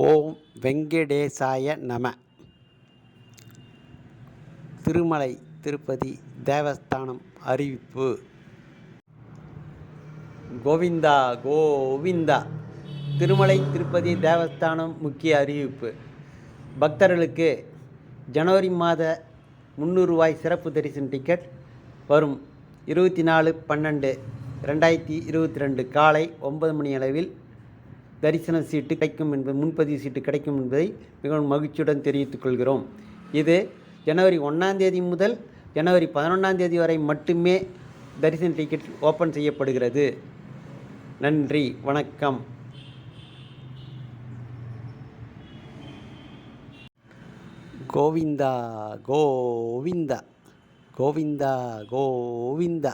ஓம் வெங்கடேசாய நம. திருமலை திருப்பதி தேவஸ்தானம் அறிவிப்பு. கோவிந்தா கோவிந்தா. திருமலை திருப்பதி தேவஸ்தானம் முக்கிய அறிவிப்பு. பக்தர்களுக்கு ஜனவரி மாத முந்நூறுரூவாய் சிறப்பு தரிசன டிக்கெட் வரும் இருபத்தி நாலு பன்னெண்டு ரெண்டாயிரத்தி இருபத்தி ரெண்டு காலை ஒன்பது மணி அளவில் தரிசன சீட்டு கிடைக்கும் என்பது முன்பதிவு சீட்டு கிடைக்கும் என்பதை மிகவும் மகிழ்ச்சியுடன் தெரிவித்துக் கொள்கிறோம். இது ஜனவரி ஒன்றாம் தேதி முதல் ஜனவரி பதினொன்றாம் தேதி வரை மட்டுமே தரிசன டிக்கெட் ஓப்பன் செய்யப்படுகிறது. நன்றி வணக்கம். கோவிந்தா கோவிந்தா கோவிந்தா கோவிந்தா.